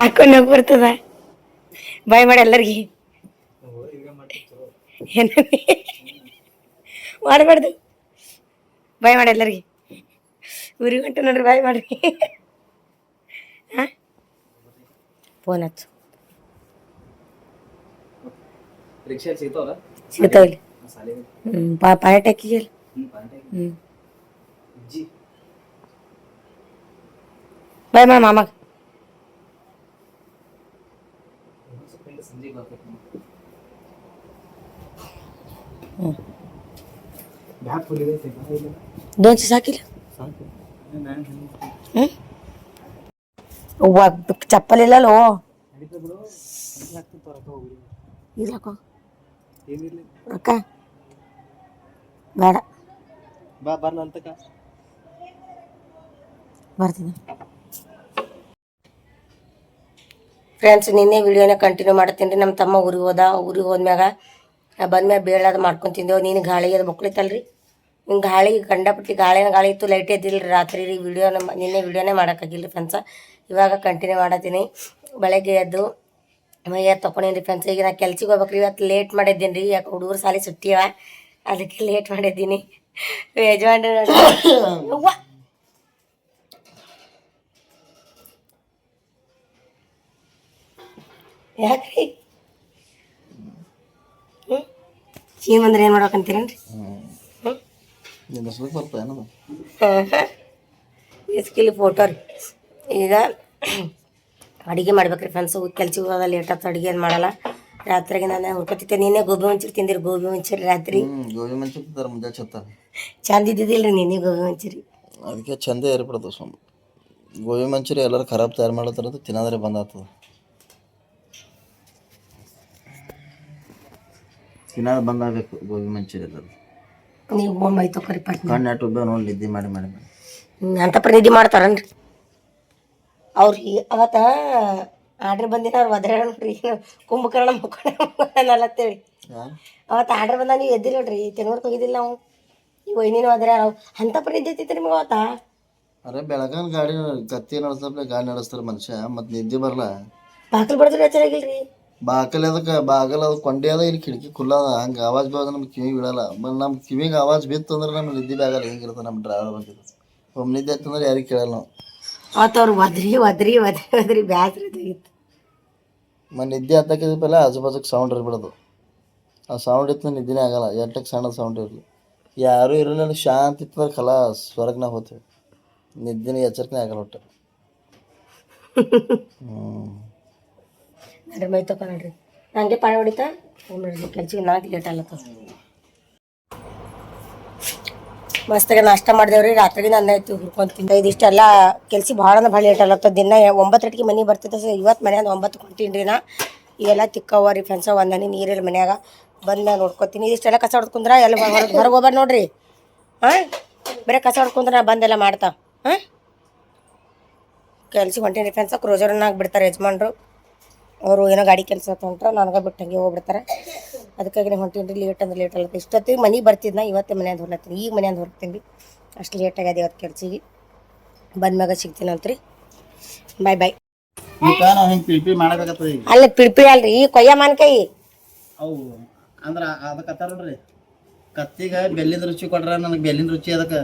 ಹಾಕೊಂಡು ಹೋಗಿ ಬರ್ತದ. ಬಾಯ್ ಮಾಡಿ ಎಲ್ಲರಿಗೆ. ಏನ ಮಾಡಬಾರ್ದು. ಬಾಯ್ ಮಾಡಿ ಎಲ್ಲರಿಗೆ. ಊರಿಗೆ ಹೊಂಟು ನೋಡ್ರಿ ಬಾಯ್ ಮಾಡ್ರಿ ಹಾಂ ಫೋನ್ ಹಚ್ಚು. ಸಿಗ್ತಾವಿಲ್ಲ? ಸಾಲಿ ಹ್ಞೂ ಪಾ ಪಾಯಟ್ ಹಾಕಿಗಿಲ್ಲ ಹ್ಞೂ ಬಾಯ್ ಮಾಡಿ ಮಾಮಾಗ ಸ್ವಲ್ಪ ಸಂಜೆ ಬರ್ಬೇಕು ಹ್ಞೂ ಬ್ಯಾಗ್ ಫುಲ್ ಇದೆ ಇಲ್ಲ ದೋನ್ಸಿ ಸಾಕಿಲ್ಲ ಸಾಕು ನಾನು ಹ್ಞೂ ಅವ್ವ ಚಪ್ಪಲ್ ಇಲ್ಲಲ್ಲೋ ನಡೀತಾ ಬಿಡು ಸಂಜೆ ಆಗ್ತಿತ್ತು ರೊಕ್ಕ ಹೋಗ್ರಿ ಇಲ್ಲಕ್ಕೋ ಏನಿರ್ಲಿ ರೊಕ್ಕ ಬೇಡ ಬಾ ಬರ್ಲ ಅಂತಕ ಬರ್ತೀನಿ ಫ್ರೆಂಡ್ಸ್ ನಿನ್ನೆ ವಿಡಿಯೋನ ಕಂಟಿನ್ಯೂ ಮಾಡ್ತೀನಿ ರೀ. ನಮ್ಮ ತಮ್ಮ ಊರಿಗೆ ಹೋದ. ಊರಿಗೆ ಹೋದ್ಮ್ಯಾಗ ಬಂದ್ಮ್ಯಾಗ ಬೇಳಾದ ಮಾಡ್ಕೊಂಡು ತಿಂದೆವು. ನೀನು ಗಾಳಿ ಅದು ಬಕ್ಲತ್ತಲ್ರಿ ನಿಮ್ಮ ಗಾಳಿ ಕಂಡಪಟ್ಟಿ ಗಾಳಿನ ಗಾಳಿ ಇತ್ತು ಲೈಟ್ ಎದ್ದಿಲ್ಲ ರೀ ರಾತ್ರಿ ರೀ. ವಿಡಿಯೋನ ನಿನ್ನೆ ವಿಡಿಯೋನೇ ಮಾಡೋಕ್ಕಾಗಿಲ್ಲ ಫ್ರೆಂಡ್ಸ ಇವಾಗ ಕಂಟಿನ್ಯೂ ಮಾಡತ್ತೀನಿ ಬೆಳಗ್ಗೆ ಎದ್ದು ಮೈಯ ತೊಗೊಂಡೇನಿ ರೀ ಫ್ರೆಂಡ್ಸ್ ಈಗ ನಾ ಕೆಲ್ಸಕ್ಕೆ ಹೋಗ್ಬೇಕ್ರಿ. ಇವತ್ತು ಲೇಟ್ ಮಾಡಿದ್ದೀನಿ ರೀ ಯಾಕೆ ಹುಡುಗರು ಸಾಲಿ ಸುಟ್ಟಿಯವ ಅದಕ್ಕೆ ಲೇಟ್ ಮಾಡಿದ್ದೀನಿ. ಯಜಮಾನ್ರು ನೋಡಿ ಅವ್ವ ಯಾಕ್ರಿ? ಹ್ಞೂ ಚೀಮ್ ಅಂದ್ರೆ ಏನು ಮಾಡ್ಬೇಕಂತೀರೇನ್ರಿ? ಹೆಸರು ಬರ್ತಾ ಏನದು? ಇಸ್ಕಿಲಿ ಫೋಟೋ ರೀ. ಈಗ ಅಡುಗೆ ಮಾಡ್ಬೇಕ್ರಿ ಫ್ರೆಂಡ್ಸು ಕೆಲ್ಸಕ್ಕೆ ಹೋಗೋದ ಲೇಟ್ ಆಗ್ತದೆ ಅಡುಗೆ ಏನು ಮಾಡಲ್ಲ. ರಾತ್ರಿಗೆ ನಾನು ಹುಡ್ಕೊತಿದ್ದೆ ನೀನೇ ಗೋಬಿ ಮಂಚೂರಿ ತಿಂದಿರಿ ಗೋಬಿ ಮಂಚೂರಿ ರಾತ್ರಿ. ಗೋಬಿ ಮಂಚೂರಿ ತಿಂತಾರೆ ಮುಂಜಾ ಚತ್ತ ಚಂದ ಇದ್ದಿದ್ದಿಲ್ಲ ರೀ ನಿನ್ನೆ ಗೋಬಿ ಮಂಚೂರಿ ಅದಕ್ಕೆ ಚಂದ ಏರ್ಪಡ್ತದೆ ಸುಮ್ಮ ಗೋಬಿ ಮಂಚೂರಿ ಎಲ್ಲರೂ ಖರಾಬ್ ತಯಾರು ಮಾಡತ್ತಾರದು ತಿನ್ನೋದ್ರೆ ಬಂದಾಗ್ತದೆ ತಿನ್ನೋದು ಬಂದಾಗಬೇಕು ಗೋಬಿ ಮಂಚೂರಿ ಅದು ನೀವು ಒಮ್ಮೆ ತೊಗೊರಿ ಪಟ್ನ. ಕಣ್ಣು ಅಟ್ಟು ಉಬ್ಬ ನೋಡಿ ನಿದ್ದೆ ಮಾಡಿ ಮಾಡಿ ಮಾಡಿ. ಅಂತ ಪ್ರನಿಧಿ ಮಾಡ್ತಾರನ್ರಿ? ಅವ್ರು ಅವತ್ತ ಆರ್ಡ್ರ್ ಬಂದಿನ ಅವ್ರು ಒದ್ರೆ ನೋಡ್ರಿ ಕುಂಭಕರ್ಣ ಹೇಳಿ ಅವತ್ತು ಆರ್ಡ್ರ್ ಬಂದ ನೀವು ಎದ್ದಿಲ್ಲ ನೋಡ್ರಿ ತೆಂಗೂರ್ಗೆ ಹೋಗಿದ್ದಿಲ್ಲ ನಾವು. ಈ ಏನೇನು ನಾವು ಅಂತ ಪ್ರನಿಧಿ ಐತಿ ನಿಮ್ಗೆ ಅವತ್ತ? ಅರೆ ಬೆಳಗಾನ ಗಾಡಿ ಕತ್ತಿ ನಡೆಸ್ತಾರೆ ಗಾಡಿ ನಡೆಸ್ತಾರೆ ಮನುಷ್ಯ ಮತ್ತೆ ನಿದ್ದೆ ಬರಲ್ಲ ಬಾಕಲ್ ಬಡದ್ರೆ ಹೆಚ್ಚಾಗಿಲ್ರಿ ಬಾಕಲ್ ಅದಕ್ಕೆ ಬಾಗಲ್ ಅದು ಕೊಂಡೆ ಅದ ಇಲ್ಲಿ ಕಿಟಕಿ ಕುಲ್ಲದ ಹಂಗೆ ಆವಾಜ್ ಬೀಳೋದು ನಮ್ಗೆ ಕಿವಿ ಬೀಳಲ್ಲ. ಬಟ್ ನಮ್ಮ ಕಿವಿಗೆ ಆವಾಜ್ ಬಿತ್ತು ಅಂದ್ರೆ ನಮ್ಗೆ ನಿದ್ದೆ ಆಗಲ್ಲ ಹೆಂಗಿರ್ತದೆ ನಮ್ಮ ಡ್ರೈವರ್ ಬಂದಿದ್ದು ಒಮ್ಮೆ ನಿದ್ದೆ ಆಯ್ತಂದ್ರೆ ಯಾರಿಗೆ ಕೇಳಲ್ಲ ನಾವು. ಅವ್ರು ಒದ್ರಿ ಒದ್ರಿ ಒದ್ರಿ ಒದ್ರಿ ಬ್ಯಾಸ್ರ ತೆಗಿತ್ತು ಮ ನಿದ್ದೆ ಹತ್ತಕ್ಕಿದಪ್ಪಲ್ಲ ಆಜು ಬಾಜುಗೆ ಸೌಂಡ್ ಇರ್ಬಿಡೋದು. ಆ ಸೌಂಡ್ ಇತ್ತು ನಿದ್ದೆ ಆಗಲ್ಲ. ಎಟ್ಟಕ್ಕೆ ಸಣ್ಣ ಸೌಂಡ್ ಇರಲಿ. ಯಾರೂ ಇರಲಿಲ್ಲ ಶಾಂತಿ ಇತ್ತಂದ್ರೆ ಕಲ ಸ್ವರ್ಗನ ಹೋಗ್ತೀವಿ. ನಿದ್ದೆನೇ ಎಚ್ಚರಿಕೆ ಆಗಲ್ಲ ಒಟ್ಟು. ಹ್ಞೂ ನಡ್ರಿ, ಮೈ ತಕ ನಡ್ರಿ. ನನಗೆ ಪಾಳೆ ಹೊಡಿತಾ? ನೋಡ್ರಿ ಕೆಲ್ಸಿಗೆ ನಾಲ್ಕು ಲೇಟ್ ಆಗ್ಲತ್ತ ಮಸ್ತಾಗ ನಾಷ್ಟ ಮಾಡಿದೆವ್ರಿ, ರಾತ್ರಿಗೆ ನನ್ನ ಆಯ್ತು ತಿಂದ. ಇದಿಷ್ಟೆಲ್ಲ ಕೆಲ್ಸ ಭಾಳ ಅಂದ್ರೆ ಭಾಳ ಲೇಟ್ ಆಗ್ಲತ್ತ ದಿನ ಒಂಬತ್ತರಟಿಗೆ ಮನೆ ಬರ್ತೈತೆ ಸರ್. ಇವತ್ತು ಮನ್ಯಾಗ ಒಂಬತ್ತು ಕೊಂತೀನಿ ನಾ. ಇವೆಲ್ಲ ತಿಕ್ಕವ ರೀ ಫ್ರೆಂಡ್ಸ ಒಂದನಿ ನೀರಿಲ್ಲ ಮನ್ಯಾಗ ನಾನು ನೋಡ್ಕೊತೀನಿ. ಇದಿಷ್ಟೆಲ್ಲ ಕಸ ಹೊಡ್ಕೊಂಡ್ರ ಎಲ್ಲ ಹೊರಗೆ ಹೊರಗೆ ಹೋಗ್ಬಾರ್ದು ನೋಡ್ರಿ. ಹಾಂ? ಬರೀ ಕಸ ಹೊಡ್ಕೊಂಡ್ರೆ ನಾ ಬಂದೆಲ್ಲ ಮಾಡ್ತಾ. ಹಾಂ? ಕೆಲ್ಸಕ್ಕೆ ಹೊಂಟೀನಿ ಫ್ರೆಂಡ್ಸ ಕ್ರೋಜರ್ನಾಗ ಬಿಡ್ತಾರೆ ಯಜಮಾನ್ರು. ಅವರು ಏನೋ ಗಾಡಿ ಕೆಲಸ ತೊಗೊಂಡ್ರೆ ನನಗೆ ಬಿಟ್ಟು ಹಂಗೆ ಹೋಗ್ಬಿಡ್ತಾರೆ. ಅದಕ್ಕಾಗಿ ನೀವು ಹೊಂಟೀನಿ ರೀ ಲೇಟ್ ಅಂದ್ರೆ ಲೇಟ್ ಆಗತ್ತೆ ಇಷ್ಟೊತ್ತಿಗೆ ಮನೆಗೆ ಬರ್ತಿದ್ನ ಇವತ್ತೇ ಮನೆಯಿಂದ ಹೊರತೀನಿ ಈಗ ಮನೆಯಿಂದ ಹೊರತೀನಿ ರೀ ಅಷ್ಟು ಲೇಟ್ ಆಗ್ಯದ ಇವತ್ತು ಕೆಲ್ಸಿಗೆ. ಬಂದ್ಮ್ಯಾಗ ಸಿಗ್ತೀನಿ ರೀ. ಬಾಯ್ ಬಾಯ್ ಅಲ್ಲ ಪಿಡ್ಪಿಳಿ ಅಲ್ರಿ ಈ ಕೊಯ್ಯ ಮಾನ್ಕಾಯಿ. ಅವು ಅಂದ್ರೆ ಅದಕ್ಕೆ ಕತ್ತಿಗೆ ಬೆಲ್ಲಿನ ರುಚಿ ಕೊಟ್ರ ನನಗೆ ಬೆಲ್ಲಿನ ರುಚಿ ಅದಕ್ಕೆ.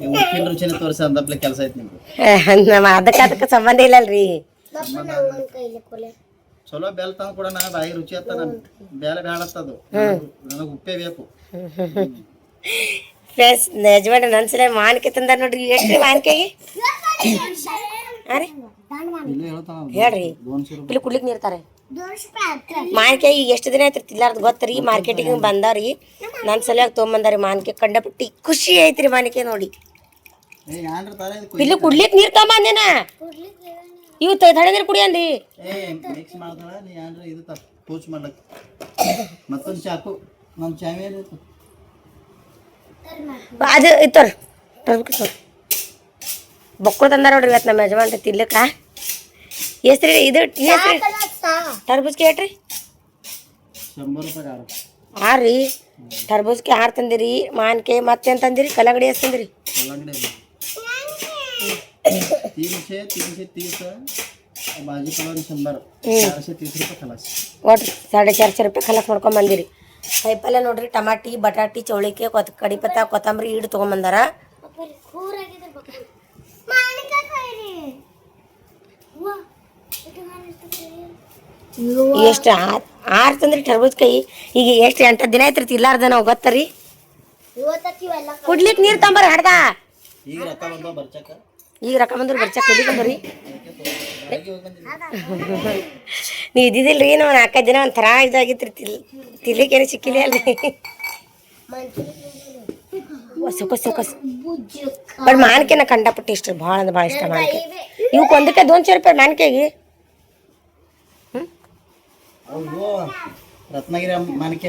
ಉಪ್ಪಿನ ರುಚಿನೇ ತೋರಿಸಿ ಅಂದಪ್ಲೆ ಕೆಲಸ ಐತಿ ನಿಮ್ಗೆ ನಮ್ಮ ಅದಕ್ಕೆ ಅದಕ್ಕೆ ಸಂಬಂಧ ಇಲ್ಲಲ್ರಿ. ಚಲೋ ಬೆಲ್ ತಂದು ಕೂಡ ನಾ ಬಾಯಿ ರುಚಿ ಹತ್ತ ನನ್ ಬೇಲೆ ಬೇಡತ್ತದು ನನಗೆ ಉಪ್ಪೇ ಬೇಕು. ಫ್ರೆಂಡ್ಸ್ ಯಜಮಾನ ನನ್ನ ಸಲ ತಂದ ತಂದಾರ ನೋಡ್ರಿ ಎಷ್ಟು ಮಾನ್ಕಾಯಿ ಹಾಂ ರೀ? ಇಲ್ಲಿ ಹೇಳ್ತಾನ ಹೇಳ್ರಿ. ಇಲ್ಲಿ ಕುಡ್ಲಿಕ್ಕೆ ನೀರ್ತಾರೆ ಮಾನ್ಕಾಯಿ ಈಗ ಎಷ್ಟು ದಿನ ಆಯ್ತು ತಿಲ್ಲಾರ್ದು ಗೊತ್ತರಿ ಮಾರ್ಕೆಟಿಗೆ ಬಂದಾರಿ ನನ್ನ ಸಲುವಾಗಿ ತೊಗೊಂಬಂದಾರಿ ಮಾನ್ಕಾಯಿ ಕಂಡಪಟ್ಟಿ ಖುಷಿ ಐತ್ರಿ ಮಾನ್ಕಾಯಿ ನೋಡಿ. ಇಲ್ಲಿ ಕುಡ್ಲಿಕ್ಕೆ ನೀರು ತಗೊಂಬಂದೇನ? ಇವು ತಡೆ ನೀರು ಕುಡಿಯನ್ರಿ ಏ ಮಿಕ್ಸ್ ನೀ ಯಾನ್ರ ಇದು ತ ಪೂಚ್ ಮಾಡ್ಲಕ್. ಮತ್ತೊಂದು ಚಾಕು ನಮ್ಮ ಚಾವಿ ಏನಿತ್ತು ಅದು ಇತ್ತೋರ್ ಬೊಕ್ಕಳು ತಂದಾರ ನೋಡ್ರಿ ಇವತ್ತು ನಮ್ಮ ಯಜಮಾನ್ರಿ ತಿನ್ಲಿಕ್ಕ. ಎಷ್ಟ್ರಿ ಇದು ಟರ್ಬೂಜ್ಗೆ ಶಂಬರ್ ರೂಪಾಯಿ ಆರು. ರೀ. ಟರ್ಬೂಜ್ಗೆ ಆರು ತಂದಿರಿ ಮಾನ್ಕೆ ಮತ್ತೇನು ತಂದಿರಿ ಕಲ್ಲಂಗಡಿ ಎಷ್ಟು ತಂದಿರಿ? तीनशे तीनशे तीस भाजी पाला शंभर चारशे तीस रुपये खलास ಒಟ್ಟು ಸಾಡೆ ಚಾರ್ಶೆ ರೂಪಾಯಿ ಕಲಸ್ ಮಾಡ್ಕೊಂಡ್ ಬಂದಿರಿ ಕಾಯಿಪಲ್ಲೆ ನೋಡ್ರಿ ಟಮಾಟಿ ಬಟಾಟಿ ಚೌಳಿಕೆ ಕೊತ್ ಕಡಿಪತ್ತ ಕೊತ್ತಂಬರಿ ಇಡು ತೊಗೊಂಬಂದಾರ ಎಷ್ಟು ಆರು ತಂದ್ರಿ ಟರ್ಬೂಜ್ ಕೈ ಈಗ ಎಷ್ಟು ಎಂಟು ದಿನ ಐತ್ರಿ ಇಲ್ಲಾರ್ದ ನಾವು ಗೊತ್ತರಿ ಕುಡ್ಲಿಕ್ ನೀರ್ ತಂಬರ್ ಹಡ್ದ ಈಗ ರೊಕ್ಕ ಬಂದವ ಬರ್ಚಕ ಈಗ ರೊಕ್ಕ ಬಂದ್ರೆ ಬರ್ಚಕ್ ಎಲ್ಲಿ ಬಂದ್ರಿ ನೀವು ರೀ ನಾವು ನಾಲ್ಕೈದು ದಿನ ಒಂಥರ ಇದಾಗಿತ್ತು ತಿಲ್ ತಿರ್ಲಿಕ್ಕೆ ಸಿಕ್ಕಿಲ್ಲ ಅಲ್ಲಿ. ಹೊಸ ಹೊಸ ಹೊಸ. ಬಟ್ ಮಾನ್ಕೆನ ಕಂಡಪಟ್ಟು ಇಷ್ಟ ಭಾಳ ಅಂದ್ರೆ ಭಾಳ ಇಷ್ಟ ಮಾನ್ಕೆ. ಇವಕ್ಕೆ ಒಂದಕ್ಕೆ ದೋನ್ಶೆ ರೂಪಾಯಿ ಮಾನ್ಕೆಗೆ. ರತ್ನಗಿರಿ ಮಾನಿಕೆ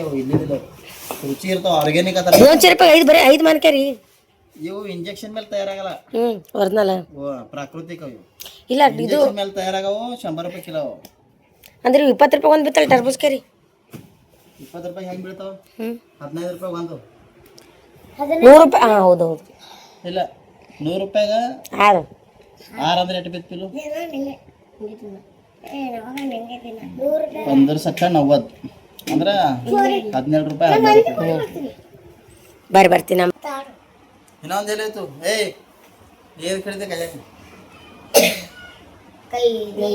ರುಚಿ ಇರ್ತಾವ ಆರ್ಗ್ಯಾನಿಕ್ ಸಾವಿರ ರೂಪಾಯಿ ಐದು ಬರೀ ಐದು ಮಾನ್ಕೆ ರೀ. ಇವು ಇಂಜೆಕ್ಷನ್ ಮೇಲೆ ತಯಾರಾಗಲ್ಲ. ಹ್ಮ್ ಒರಿಜಿನಲ್ ಓ ಪ್ರಾಕೃತಿಕ ಇವು. ಇಲ್ಲ ಇದು ಮೇಲೆ ತಯಾರಾಗವು ಶಂಬರ್ ರೂಪಾಯಿ ಕಿಲೋ ಅವು. ಅಂದ್ರೆ ಇಪ್ಪತ್ತು ರೂಪಾಯಿ ಒಂದು ಬಿತ್ತಲ್ಲ ಟರ್ಬೂಸ್ ಕರಿ? ಇಪ್ಪತ್ತು ರೂಪಾಯಿ ಹೆಂಗೆ ಬೀಳ್ತಾವ? ಹ್ಮ್. ಹದಿನೈದು ರೂಪಾಯಿ ಒಂದು. ನೂರು ರೂಪಾಯಿ ಹಾಂ ಹೌದು ಹೌದು. ಇಲ್ಲ ನೂರು ರೂಪಾಯಿಗ ಆರು. ಆರು ಅಂದ್ರೆ ಎಷ್ಟು ಬಿತ್ತಿಲ್ಲ ಒಂದ್ರ ಸಕ್ಕ ನವ್ವತ್ತು. ಅಂದ್ರೆ ಹದಿನೇಳು ರೂಪಾಯಿ ಬರ್ರಿ ಬರ್ತೀನಿ ಇನ್ನೊಂದು ಎಲ್ಲಾಯ್ತು ಏಯ್ ನೀರು ಕಡಿದೆ ಕಲ್ಯಾಣ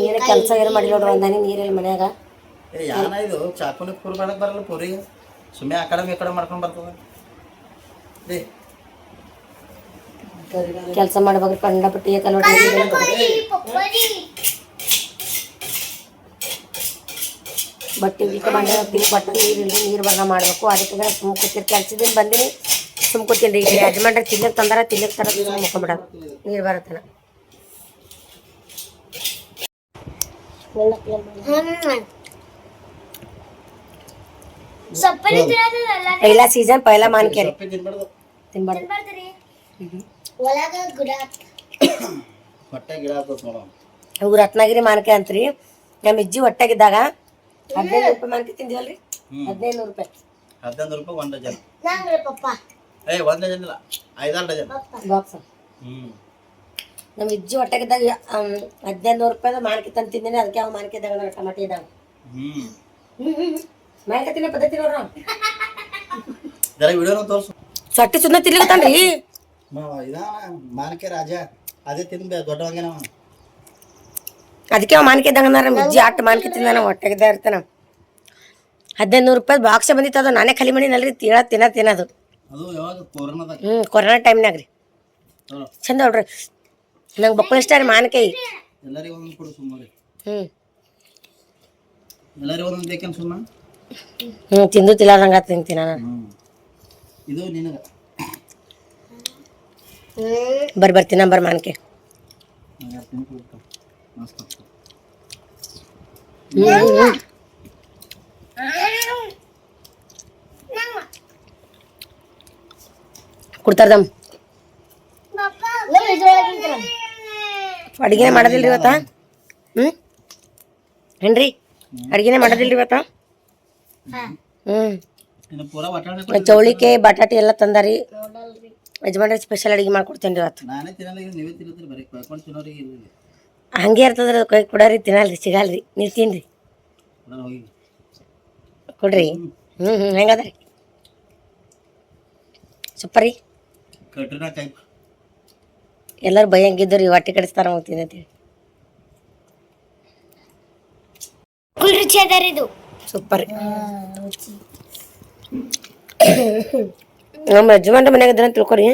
ಏನು ಕೆಲಸ ಏನು ಮಾಡಿ ನೋಡ್ರಿ ಒಂದಾನೆ ನೀರಲ್ಲಿ ಮನ್ಯಾಗ. ಏ ಯಾನ ಇದು? ಚಾಕುನಿ ಪೂರ್ ಮಾಡಕ್ಕೆ ಬರಲ್ಲ ಪೂರಿ. ಸುಮ್ಮನೆ ಆ ಕಡೆ ಈ ಕಡೆ ಮಾಡ್ಕೊಂಡು ಬರ್ತದ. ಏ ಕೆಲಸ ಮಾಡ್ಬೇಕು ಕಂಡಪಟ್ಟಿ ಕಲೋಟಿ ಬಟ್ಟೆ ಬಂಡ ತಿಳಿ ಬಟ್ಟೆ ನೀರು ಇಲ್ರಿ ನೀರು ಬರ್ದ ಮಾಡಬೇಕು. ಅದಕ್ಕೆ ಸುಮ್ಮ ಕೂತಿರ್ ಕೆಲ್ಸದಿಂದ ಬಂದಿನಿ. ಸುಮ್ಮ ರೀ ಈಗ ಯಜಮಾನ್ರ ತಿನ್ನಕ್ ತಂದಾರ ತಿನ್ನಕ್ ತರ ಮುಕ್ಕೊಂಬಿಡೋದು ನೀರು ಬರತ್ತನ. ಪೈಲ ಸೀಸನ್ ಪೈಲಾ ಮಾನ್ಕೇರಿ. ತಿನ್ಬಾರ್ದು. ಇವು ರತ್ನಗಿರಿ ಮಾನ್ಕೆ ಅಂತ್ರಿ. ನಮ್ಮ ಇಜ್ಜಿ ಹೊಟ್ಟೆಗಿದ್ದಾಗ ಹದಿನೈದು ರೂಪಾಯಿ ಮಾನ್ಕೆ ತಿಂದಿವಲ್ರಿ. ಹದಿನೈದು ನೂರು ರೂಪಾಯಿ. ಹದಿನೈದು ರೂಪಾಯಿ ಒಂದು ಡಜನ್. ಏ ಒಂದ್ ಡಜನ್ ಇಲ್ಲ. ಐದಾರು ಡಜನ್. ಬಾಕ್ಸ್. ಹ್ಮ್. ನಮ್ಮ ಇಜ್ಜಿ ಹೊಟ್ಟೆಗಿದ್ದಾಗ ಹದಿನೈದು ನೂರು ರೂಪಾಯಿ ಮಾರ್ಕೆಟ್ ತಂದು ತಿಂದಿನಿ ಅದಕ್ಕೆ ಯಾವ ಮಾನ್ಕೆ ಇದ್ದಾಗ ಟಮಾಟಿ ಇದ್ದಾವ ಹ್ಮ್. ತಿನ್ನೋ ಪದ್ಧತಿ ನೋಡ್ರ ಜರ ವಿಡಿಯೋನ ತೋರ್ಸು. ಸಟ್ಟಿ ಸುಮ್ಮನೆ ತಿನ್ಲಿಕತ್ತಾನ್ರಿ ಮಾನಕೆ ರಾಜ. ಅದೇ ತಿನ್ಬೇ ದೊಡ್ಡವಂಗೇನವ ಅದಕ್ಕೆ ಅವ ಮಾನಕೆ ಇದ್ದಂಗ ನಮ್ಮ ಇಜ್ಜಿ ಅಟ್ಟು ಮಾನ್ಕೆ ತಿಂದಾನ ಹೊಟ್ಟೆಗಿದ್ದ ಇರ್ತಾನ. ಹದಿನೈದು ನೂರು ರೂಪಾಯಿ ಬಾಕ್ಸ ಬಂದಿತ್ತು ಅದು ನಾನೇ ಖಾಲಿ ಮಾಡಿನಲ್ರಿ ತಿಳ ತಿನ್ನ ತಿನ್ನೋದು. ಹ್ಞೂ ಕೊರೋನಾ ಟೈಮ್ನಾಗ ರೀ. ಚಂದ ನೋಡ್ರಿ. ನಂಗೆ ಬಕ್ಕಳು ಇಷ್ಟ ರೀ ಮಾನ್ಕಾಯಿ ಎಲ್ಲರಿಗೂ ಒಂದೊಂದು ಕೊಡು ಸುಮ್ಮನೆ ಹ್ಞೂ ಹ್ಞೂ ತಿಂದು ತಿಲಾರ್ದಂಗೆ ತಿಂತೀನಿ ನಾನು. ಹ್ಞೂ ಇದು ನಿನಗೆ. ಬರ್ರಿ ಬರ್ತೀನಿ ನಂಬರ್ ಮಾನ್ಕೆ. ಹ್ಞೂ ಕೊಡ್ತಾರದಮ್ ಅಡಿಗೆನೆ ಮಾಡೋದಿಲ್ರಿ ಇವತ್ತ? ಹ್ಞೂ ಏನ್ರಿ? ಅಡಿಗೆನೆ ಮಾಡೋದಿಲ್ರಿ ಇವತ್ತ? ಹ್ಞೂ ಚೌಳಿಕೆ ಬಟಾಟೆ ಎಲ್ಲ ತಂದಾರಿ. ಯಜಮಾನ್ರಿ ಸ್ಪೆಷಲ್ ಅಡಿಗೆ ಮಾಡ್ಕೊಡ್ತೇನೆ ರೀ ಇವತ್ತು ಹಂಗೆ ಇರ್ತದ್ರಿ ಅದು ಕೈ ಕೊಡೋರಿ ತಿನ್ನಲ್ರಿ ಸಿಗಲ್ರಿ. ನೀವು ತಿನ್ರಿ. ಕೊಡ್ರಿ. ಹ್ಞೂ ಹ್ಞೂ ಹೆಂಗದ್ರಿ? ಸೂಪರ್. ರೀ ಕಟ್ರಿನಾ ಟೈಪ್ ಎಲ್ಲರೂ ಭಯಂಗಿದ್ದರು ಈ ಹೊಟ್ಟೆ ಕಡಿಸ್ತಾರ ನಾವು ತಿನ್ನತ್ತೀವಿ ರುಚಿ ಇದು. ಸೂಪರ್ ರೀ. ನಮ್ಮ ಯಜಮಾನ್ರ ಮನ್ಯಾಗ ಇದ್ರ ತಿಳ್ಕೊರಿ.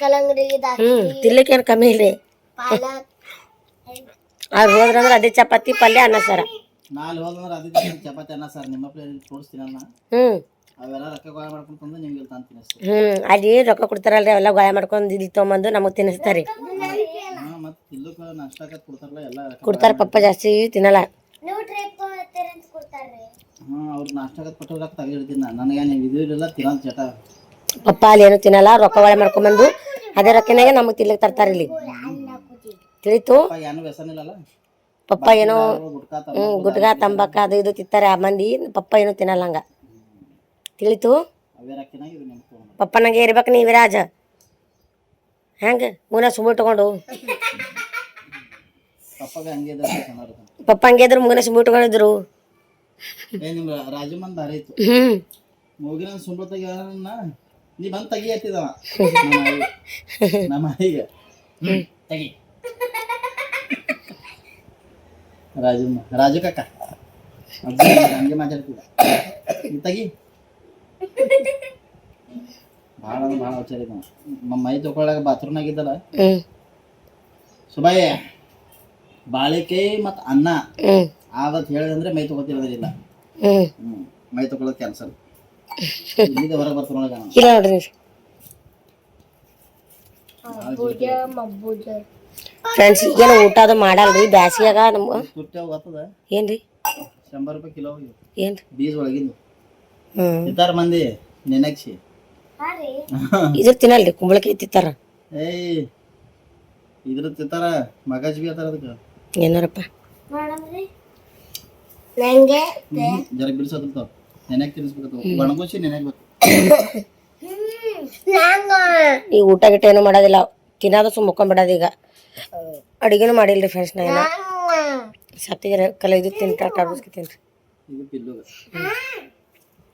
ಕಲ್ಲಂಗಡಿ ಹ್ಞೂ ತಿನ್ಲಿಕ್ಕೆ ಏನು ಕಮ್ಮಿ ಇಲ್ರಿ. ಪಾಲಕ್. ಅವ್ರು ಹೋದ್ರಂದ್ರೆ ಅದೇ ಚಪಾತಿ ಪಲ್ಯ ಅನ್ನ ಸಾರ. ನಾಳೆ ಹೋದಂದ್ರೆ ಅದೇ ಚಪಾತಿ ಅನ್ನ ಸರ್. ನಿಮ್ಮ ಪ್ಲೇಟ್ ತೋರಿಸ್ತೀನಲ್ಲ? ಹ್ಞೂ ಅವೆಲ್ಲ ರೊಕ್ಕ ಗೋಳ ಮಾಡ್ಕೊಂಡು ತಂದು ನಿಮ್ಗೆ ಇಲ್ಲಿ ತಂದು ತಿನ್ನಿಸ್ತೀನಿ ಹ್ಞೂ ಅಲ್ಲಿ ರೊಕ್ಕ ಕೊಡ್ತಾರಲ್ರಿ ಅವೆಲ್ಲ ಗಾಯ ಮಾಡ್ಕೊಂಡು ಇಲ್ಲಿ ತೊಗೊಂಬಂದು ನಮಗೆ ತಿನ್ನಿಸ್ತಾರೆ. ಹಾಂ ಮತ್ತು ತಿಲ್ಲಕ್ಕೆ ನಾಷ್ಟಕ್ಕೆ ಕೊಡ್ತಾರಲ್ಲ ಎಲ್ಲ ರೊಕ್ಕ ಕೊಡ್ತಾರೆ ಪಪ್ಪ ಜಾಸ್ತಿ ತಿನ್ನಲ್ಲ. ಅವ್ರು ನಾಷ್ಟಕ್ಕೆ ಕೊಟ್ಟು ರೊಕ್ಕ ತೆಗಿಡ್ತೀನಿ ನಾನು. ಇದು ತಿನ್ನೋದು ಚಟ. ಪಪ್ಪ ಅಲ್ಲಿ ಏನು ತಿನ್ನಲ್ಲ ರೊಕ್ಕ ಗಾಯ ಮಾಡ್ಕೊಂಬಂದು ಅದೇ ರೊಕ್ಕನಾಗೆ ನಮಗೆ ತಿನ್ಲಿಕ್ಕೆ ತರ್ತಾರೆ ಇಲ್ಲಿ. ತಿಳಿತು. ಪಪ್ಪ ಏನು ವ್ಯಸನ ಇಲ್ಲಲ್ಲ? ಪಪ್ಪ ಏನೋ ಗುಟ್ಕಾ ಹ್ಞೂ ತಂಬಾಕ ಅದು ಇದು ತಿಂತಾರೆ ಆ ಮಂದಿ ಪಪ್ಪ ಏನೋ ತಿನ್ನಲ್ಲ ಹಂಗ ತಿಳಿತು? ಪಪ್ಪನಾಗೆ ಇರ್ಬೇಕು ನೀ ವಿರಾಜ. ಹೆಂಗೆ ಮೂನ ಸುಮ್ಮ ಇಟ್ಕೊಂಡು. ಪಪ್ಪ ಹಂಗೆ ಇದ್ರು ಮುಗಿನ ನಿಮ್ಮ ಭಾರಿ ಇತ್ತು. ಮೂಗಿನ ತೆಗಿಯೋಣ ನೀ ಬಂದ್ ತೆಗಿ ಹತ್ತಿದವ ನಮ್ಮ ಈಗ ತೆಗಿ. ರಾಜಮ್ಮ ರಾಜು ಕಾಕ. ಹಂಗೆ ಮಾತಾಡ್ತಿದ್ದ. ತೆಗಿ. ಭಾಳ ಅಂದ್ರೆ ಭಾಳ ನಮ್ಮ ಮೈ ತಗೊಳ್ಳಾಗ ಬಾತ್ರೂಮ್ನಾಗ ಇದ್ದಲ್ಲ ಸುಬಾಯಿ ಬಾಳಿಕೆ ಮತ್ತು ಅನ್ನ ಆದತ್ ಆವತ್ ಹೇಳಿದಂದ್ರೆ ಮೈ ತಗೋತಿರೋದಿಲ್ಲ. ಮೈ ತಗೊಳ್ಳೋದು ಕ್ಯಾನ್ಸಲ್ ಇಲ್ಲಿಂದ ಹೊರಗೆ ಬರ್ತಾರೊಳಗ ಇಲ್ಲ ನೋಡ್ರಿ. ಫ್ರೆಂಡ್ಸ್ ಈಗೇನು ಊಟ ಅದು ಮಾಡಲ್ರಿ ಬ್ಯಾಸಿಗ್ಯಾಗ ನಮ್ಮ ಗೊತ್ತದ ಏನ್ರಿ? ಶಂಬರ್ ರೂಪಾಯಿ ಕಿಲೋ ಏನ್ರಿ? ಬೀಜ ಒಳಗಿಂದು. ತಿಂತಾರ ಮಂದಿ ನೆನಕ್ಷಿ ಇದ್ರ ತಿನ್ನಲ್ರಿ ಕುಂಬಳಕಾಯಿ ತಿಂತಾರ. ಏಯ್ ಇದ್ರ ತಿಂತಾರ ಮಗಜ್ ಬಿ ಅತ್ತಾರ ಅದಕ್ಕೆ ಏನಾರಪ್ಪ? ನಂಗೆ ಜರ ಬಿಡಿಸೋದಿರ್ತಾವ ನೆನಕ್ ತಿನ್ನಿಸ್ಬೇಕು ಒಣಗೋಸಿ ನೆನಕ್ಬೇಕು ಈ ಊಟ ಗಿಟ ಏನು ಮಾಡೋದಿಲ್ಲ. ತಿನ್ನೋದು ಸುಮ್ಮ ಮುಕ್ಕೊಂಬಿಡೋದು ಈಗ. ಅಡಿಗೆನೂ ಮಾಡಿಲ್ರಿ ಫ್ರೆಂಡ್ಸ್ ನಾ ಎಲ್ಲ ಸತ್ತಿಗೆ ಕಲ ಇದು ತಿಂತ ಟರ್ಬಸ್ಗೆ ತಿನ್ರಿ. ಇದು ಪಿಲ್ಲುಗ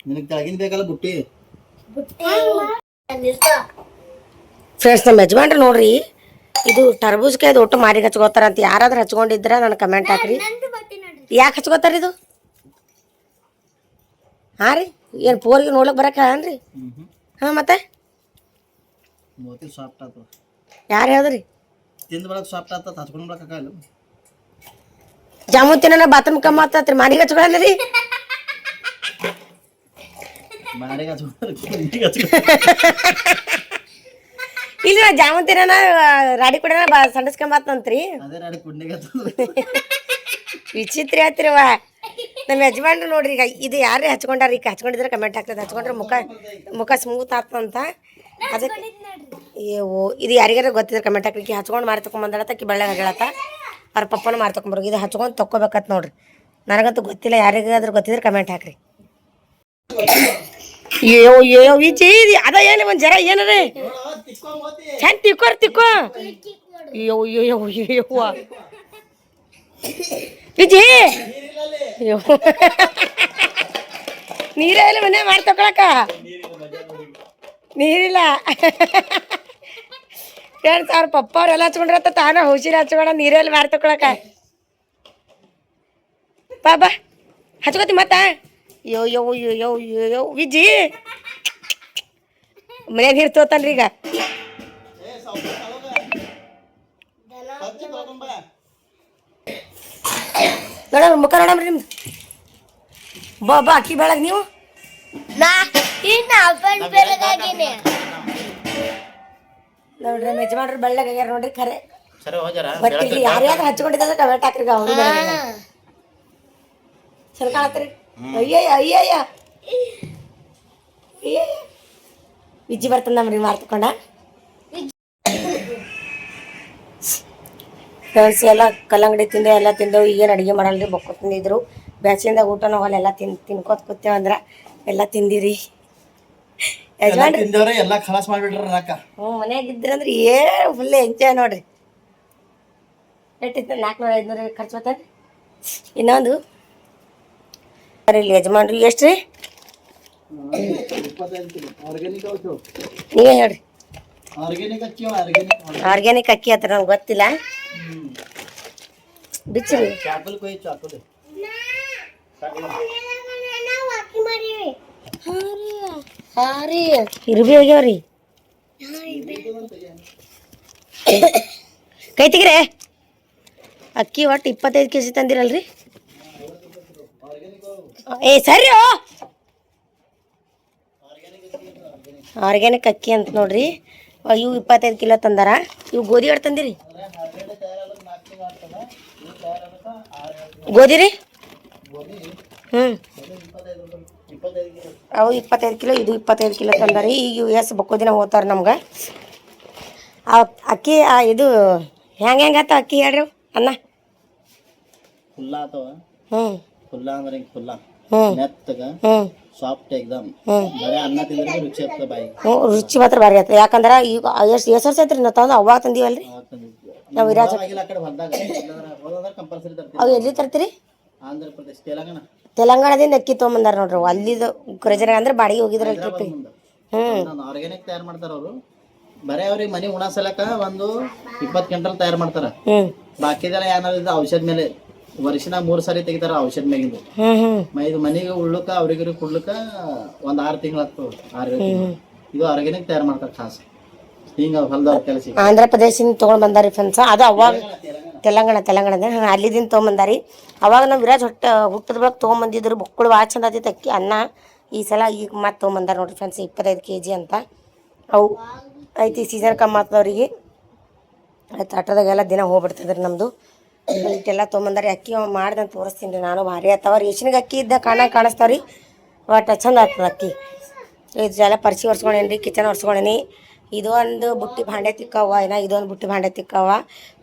ನಿನಗೆ ತೆಳಗಿನ ಬೇಕಲ್ಲ ಬುಟ್ಟಿ? ಫ್ರೆಂಡ್ಸ್ ನಮ್ಮ ಯಜಮಾನ್ರು ನೋಡ್ರಿ ಇದು ಟರ್ಬೂಜ್ಕಾಯಿ ಅದು ಒಟ್ಟು ಮಾರಿಗೆ ಹಚ್ಕೋತಾರ ಅಂತ ಯಾರಾದ್ರೂ ಹಚ್ಕೊಂಡಿದ್ರ ನನ್ನ ಕಮೆಂಟ್ ಹಾಕ್ರಿ. ಯಾಕೆ ಹಚ್ಕೋತಾರ ಇದು? ಹಾಂ ರೀ ಏನು ಪೋರಿಗೆ ನೋಡಕ್ ಬರಕ್ಕೆ ಅನ್ರಿ ಹ್ಮ್ ಹ್ಮ್. ಹಾಂ ಮತ್ತೆ? ಮೋತಿ ಸಾಫ್ಟ್ ಆತು. ಯಾರು ಹೇಳ್ದ್ರಿ ತಿಂದ ಬಳಕ ಸಾಫ್ಟ್ ಆತ ಹಚ್ಕೊಂಡ್ ಇಲ್ಲ ಜಾಮೂನ್ ತಿನ್ನ ಬಾತ್ರೂಮ್ ಕಮ್ಮ ಆತತ್ರಿ ಮಾರಿಗೆ ಹಚ್ಕೊಳ್ಳಿ ಮಾರಿಗೆ ಹಚ್ಕೊಂಡ್ರೆ ಕುಂಡಿಗೆ ಹಚ್ಕೊಂಡ್ ಇಲ್ಲ ಜಾಮೂನ್ ತಿನ್ನ ರಾಡಿ ಕೂಡ ಬಾ ಸಂಡಸ್ಕೊಂಬತ್ತಂತ್ರಿ ಅದೇ ರಾಡಿ ಕುಂಡಿಗೆ ವಿಚಿತ್ರ ಆಯ್ತಿರವ ನಮ್ಮ ಯಜಮಾನ್ರು ನೋಡ್ರಿ ಈಗ ಇದು ಯಾರೇ ಹಚ್ಕೊಂಡಾರ? ಈಗ ಹಚ್ಕೊಂಡಿದ್ರೆ ಕಮೆಂಟ್ ಹಾಕ್ತದೆ ಹಚ್ಕೊಂಡ್ರೆ ಮುಖ ಮುಖ ಸ್ಮೂತ್ ಆಗ್ತಂತ ಅದಕ್ಕೆ ಓ ಇದು ಯಾರಿಗಾರ ಗೊತ್ತಿದ್ರೆ ಕಮೆಂಟ್ ಹಾಕ್ರಿ. ಈಕಿ ಹಚ್ಕೊಂಡು ಮಾರಿ ತೊಗೊಂಬಂದಳತ್ತ ಕಿ ಬೆಳ್ಳಗೆ ಹೇಳತ್ತ ಅವ್ರ ಪಪ್ಪನ ಮಾರಿ ತೊಗೊಂಬರೋ ಇದು ಹಚ್ಕೊಂಡು ತೊಗೋಬೇಕತ್ ನೋಡ್ರಿ. ನನಗಂತೂ ಗೊತ್ತಿಲ್ಲ ಯಾರಿಗಾದ್ರೂ ಗೊತ್ತಿದ್ರೆ ಕಮೆಂಟ್ ಹಾಕ್ರಿ. ಅಯ್ಯೋ ಅಯ್ಯೋ ವಿಜಿ ಇದು ಅದ ಏನು ಒಂದು ಜರ ಏನರೇ ಚಂದ ತಿಕ್ಕೋರ್ ತಿಕ್ಕೋ ಅಯ್ಯೋ ಅಯ್ಯೋ ಅಯ್ಯೋ ವಿಜಿ ಅಯ್ಯೋ ನೀರೇ ಇಲ್ಲ ಮನೆ ಮಾಡಿ ತಕೊಳಕ ನೀರಿಲ್ಲ ಫ್ರೆಂಡ್ಸ್ ಅವ್ರ ಪಪ್ಪ ಅವ್ರೆಲ್ಲ ಹಚ್ಕೊಂಡ್ರತ್ತ ತಾನ ಹುಷಿರಿ ಹಚ್ಕೊಂಡ ನೀರೇ ಇಲ್ಲ ಮಾಡಿ ತಕೊಳಕ ಬಾ ಬಾ ಹಚ್ಕೋತಿ ಮತ್ತ ಯೋ ಯೋ ಯೋ ಯೋ ಯೋ ಯೋ ವಿಜಿ! ಮನ್ಯಾಗ ನೀರು ತೋತನ್ರಿ ಈಗ ನೋಡ ಮುಖ ನೋಡಮ್ರಿ ನಿಮ್ದು. ಬಾ ಬಾ ಅಕ್ಕಿ ಬೆಳಗ್ ನೀವು. ನೋಡ್ರಿ ಯಜಮಾನ್ರು ಯಜಮಾನ್ರು ಬೆಳ್ಳಗಾಗ್ಯಾರ ನೋಡ್ರಿ ಖರೆ. ಸರಿ ಹೋಜಾರ ಗೊತ್ತಿಲ್ರಿ ಯಾರ್ಯಾರು ಹಚ್ಕೊಂಡಿದ್ದಾರೆ ಕಮೆಂಟ್ ಹಾಕ್ರಿ ಅವ್ರು ಸರಿ ಕಾಣತ್ರಿ ಅಯ್ಯಯ್ಯ ಅಯ್ಯಯ್ಯ. ವಿಜ್ಜಿ ಬರ್ತದ ನಮ್ರಿ ಮಾರ್ತಕೊಂಡ? ಫ್ರೆಂಡ್ಸ್ ಎಲ್ಲ ಕಲ್ಲಂಗಡಿ ತಿಂದು ಎಲ್ಲ ತಿಂದವು ಈಗೇನು ಅಡುಗೆ ಮಾಡಲ್ರಿ ಬೊಕ್ಕ ತಿಂದಿದ್ರು. ಬ್ಯಾಚಿಂದ ಊಟ ನಾವು ಎಲ್ಲ ತಿನ್ ತಿನ್ಕೋತ ಕೂತೇವಂದ್ರ ಎಲ್ಲಾ ಎಲ್ಲ ತಿಂದಿರಿ. ಯಜಮಾನ್ರಿ. ಎಲ್ಲ ಖಲಾಸ್ ಮಾಡಿಬಿಟ್ರ ಹ್ಞೂ ಮನ್ಯಾಗ ಇದ್ರಂದ್ರೆ ಏನು ಫುಲ್ ಎಂಜಾಯ್ ನೋಡ್ರಿ. ಎಷ್ಟಿತ್ತು ನಾಲ್ಕುನೂರ ಐದುನೂರ ಖರ್ಚು ಬರ್ತೇನೆ ಇನ್ನೊಂದು. ಇಲ್ಲಿ ಯಜಮಾನ್ರಿ, ಎಷ್ಟು ರೀ? ನೀವೇ ಹೇಳ್ರಿ. ಆರ್ಗ್ಯಾನಿಕ್ ಅಕ್ಕಿ ಹತ್ರ ನಂಗೆ ಗೊತ್ತಿಲ್ಲ. ಬಿಚ್ಚಿ. ಚಾಪಲ್ ಕೊಯ್ ಚಾಪಲ್ ನಾವು ಅಕ್ಕಿ ಮಾಡೀವಿ ಹಾಂ ರೀ. ಇರ್ಬಿ ಅಕ್ಕಿ ಒಟ್ಟು ಇಪ್ಪತ್ತೈದು ಕೆ ಜಿ ತಂದಿರಲ್ರಿ. ಏ ಸರಿ ಆರ್ಗ್ಯಾನಿಕ್ ಅಕ್ಕಿ ಅಂತ ನೋಡ್ರಿ. ಇವು ಇಪ್ಪತ್ತೈದು ಕಿಲೋ ತಂದಾರ. ಇವು ಗೋಧಿ ಎರಡು ತಂದಿರಿ? ಗೋಧಿ ರೀ? ಹ್ಞೂ ಅವು ಇಪ್ಪತ್ತೈದು ಕಿಲೋ ಇದು ಇಪ್ಪತ್ತೈದು ಕಿಲೋ ತಂದಾರಿ. ಈಗ ಇವು ಎಷ್ಟು ಬಕ್ಕೋ ದಿನ ಹೋಗ್ತಾರೆ ನಮ್ಗೆ. ಆ ಅಕ್ಕಿ ಆ ಇದು ಹೆಂಗೆ ಹೆಂಗೆ ಆತ ಅಕ್ಕಿ ಹೇಳ್ರಿ? ಅನ್ನ ಹ್ಞೂ ಮೆತ್ತಗ ಸಾಫ್ಟ್ ಎಕ್ದಮ್ ಬರೀ ಅನ್ನ ತಿಂದ್ರೆ ರುಚಿ ಆಗ್ತದೆ ಬಾಯಿ ಹ್ಞೂ ರುಚಿ ಮಾತ್ರ ಭಾರಿ ಆಯ್ತು ಯಾಕಂದ್ರೆ ಈಗ ಎಷ್ಟು ಎಷ್ಟು ವರ್ಷ ಐತ್ರಿ ನಾವು ತಂದು ಅವಾಗ ತಂದೀವಲ್ರಿ? ನಾವು ವಿರಾಜ್ ಅವು ಎಲ್ಲಿ ತರ್ತೀರಿ? ಆಂಧ್ರ ಪ್ರದೇಶ ತೆಲಂಗಾಣ. ತೆಲಂಗಾಣದಿಂದ ಅಕ್ಕಿ ತೊಗೊಂಬಂದಾರ ನೋಡ್ರಿ ಅಲ್ಲಿದು ಕುರಜನ ಅಂದ್ರೆ ಬಾಡಿಗೆ ಹೋಗಿದ್ರ ಟ್ರಿಪ್ಪಿಗೆ. ಹ್ಞೂ ಆರ್ಗ್ಯಾನಿಕ್ ತಯಾರು ಮಾಡ್ತಾರ ಅವರು. ಬರೇ ಅವ್ರಿಗೆ ಮನೆ ಉಣ ಸಲಕ ಒಂದು ಇಪ್ಪತ್ತು ಕ್ವಿಂಟಲ್ ತಯಾರು ಮಾಡ್ತಾರ. ಬಾಕಿದೆಲ್ಲ ಏನಾರ ಇದು ಔಷಧ ಮೇಲೆ ವರ್ಷನಾಗ ಮೂರು ಸಾರಿ ತೆಗಿತಾರ ಔಷಧ ಮ್ಯಾಗಿಂದು. ಇದು ಮನೆಗೆ ಉಳ್ಳುಕ ಅವ್ರಿಗೆ ಕುಡ್ಲಕ ಒಂದ್ ಆರು ತಿಂಗಳ ಆರು ಇದು ಆರ್ಗ್ಯಾನಿಕ್ ತಯಾರು ಮಾಡ್ತಾರ ಖಾಸ್ ಹಿಂಗ ಹೊಲ್ದವ್ರ ಕೆಲಸ ಆಂಧ್ರ ಪ್ರದೇಶದಿಂದ ತಗೊಂಡ್ ಬಂದಾರಿ ಫ್ರೆಂಡ್ಸ್ ಅದು ಅವಾಗ ತೆಲಂಗಾಣ ತೆಲಂಗಾಣದ. ಹಾಂ ಅಲ್ಲಿದಿಂದ ತೊಗೊಂಬಂದಾರಿ ಅವಾಗ ನಾವು ವಿರಾಜ್ ಹೊಟ್ಟೆ ಹುಟ್ಟದ ಬಗ್ಗೆ ತೊಗೊಂಬಂದಿದ್ರು ಬೊಕ್ಕಳು ಭಾಳ ಚಂದ ಆದಿತ್ತು ಅಕ್ಕಿ ಅನ್ನ. ಈ ಸಲ ಈಗ ಮತ್ತೆ ತೊಗೊಂಬಂದಾರ ನೋಡ್ರಿ ಫ್ರೆಂಡ್ಸ್ ಇಪ್ಪತ್ತೈದು ಕೆ ಜಿ ಅಂತ. ಅವು ಐತಿ ಸೀಸನ್ ಕಮ್ಮಿ ಆಗ್ತದವ್ರಿಗೆ ಆಯ್ತು ಆಟೋದಾಗೆಲ್ಲ ದಿನ ಹೋಗ್ಬಿಡ್ತಿದ್ರು ನಮ್ಮದು ಇಟ್ಟೆಲ್ಲ ತೊಗೊಂಬಂದಾರಿ. ಅಕ್ಕಿ ಮಾಡ್ದಂತ ತೋರಿಸ್ತೀನಿ ರೀ ನಾನು. ಭಾರಿ ಆತವ ರೇಷನ್ಗೆ ಅಕ್ಕಿ ಇದ್ದ ಕಾಣ ಕಾಣಿಸ್ತಾವ್ರಿ ಒಟ್ಟು ಚಂದ ಆಗ್ತದೆ ಅಕ್ಕಿ. ಇದು ಎಲ್ಲ ಪರಿಚಿ ಒರ್ಸ್ಕೊಂಡೇನಿ ಕಿಚನ್ ಒರ್ಸ್ಕೊಂಡೇನಿ. ಇದು ಒಂದು ಬುಟ್ಟಿ ಭಾಂಡೆ ತಿಕ್ಕವ ಏನ ಇದೊಂದು ಬುಟ್ಟಿ ಭಾಂಡೆ ತಿಕ್ಕವ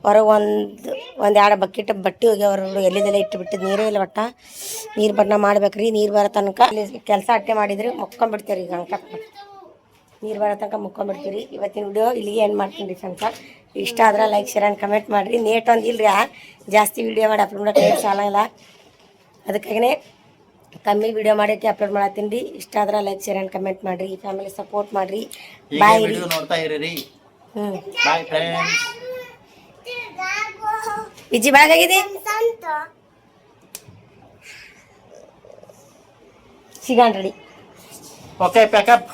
ಹೊರ ಒಂದು ಒಂದು ಎರಡು ಬಕೆಟ್ ಬಟ್ಟೆ ಹೋಗ್ಯಾವ್ರು ಎಲ್ಲಿದೆಲ್ಲ ಇಟ್ಟು ಬಿಟ್ಟಿದ್ದು ನೀರೇ ಇಲ್ಲ ಒಟ್ಟ. ನೀರು ಬಣ್ಣ ಮಾಡ್ಬೇಕ್ರಿ. ನೀರು ಬರೋ ತನಕ ಕೆಲಸ ಅಟ್ಟೆ ಮಾಡಿದ್ರಿ ಮುಕ್ಕೊಂಬಿಡ್ತೀವಿ ಈಗ ಅಂಕ ನೀರು ಬರೋ ತನಕ ಮುಕ್ಕೊಂಬಿಡ್ತೀವಿ ಇವತ್ತಿನ ವಿಡಿಯೋ ಇಲ್ಲಿಗೆ ಏನು ಮಾಡ್ತೀನಿ ಫ್ರೆಂಡ್ಸ ಇಷ್ಟ ಆದ್ರೆ ಲೈಕ್ ಶೇರ್ ಆ್ಯಂಡ್ ಕಮೆಂಟ್ ಮಾಡಿರಿ. ನೇಟ್ ಒಂದು ಇಲ್ರಿ ಜಾಸ್ತಿ ವಿಡಿಯೋ ಮಾಡಿ ಅಪ್ಲೋಡ್ ಮಾಡೋಕೆ ಸಾಲಲ್ಲ ಅದಕ್ಕಾಗೇ ಕಮ್ಮಿ ವಿಡಿಯೋ ಮಾಡೋಕ್ಕೆ ಅಪ್ಲೋಡ್ ಮಾಡತ್ತೀನಿ. ರೀ ಇಷ್ಟ ಆದ್ರೆ ಲೈಕ್ ಶೇರ್ ಆ್ಯಂಡ್ ಕಮೆಂಟ್ ಮಾಡಿರಿ. ಫ್ಯಾಮಿಲಿ ಸಪೋರ್ಟ್ ಮಾಡಿರಿ. ಬಾಯ್ ರೀ. ನೋಡ್ತಾ ಇರಿ ಹ್ಞೂ ಬಾಯ್ ಫ್ರೆಂಡ್ಸ್ ವಿಜಿ ಬೆಳಗಾಗಿದೆ ರೆಡಿ ಓಕೆ ಪ್ಯಾಕಪ್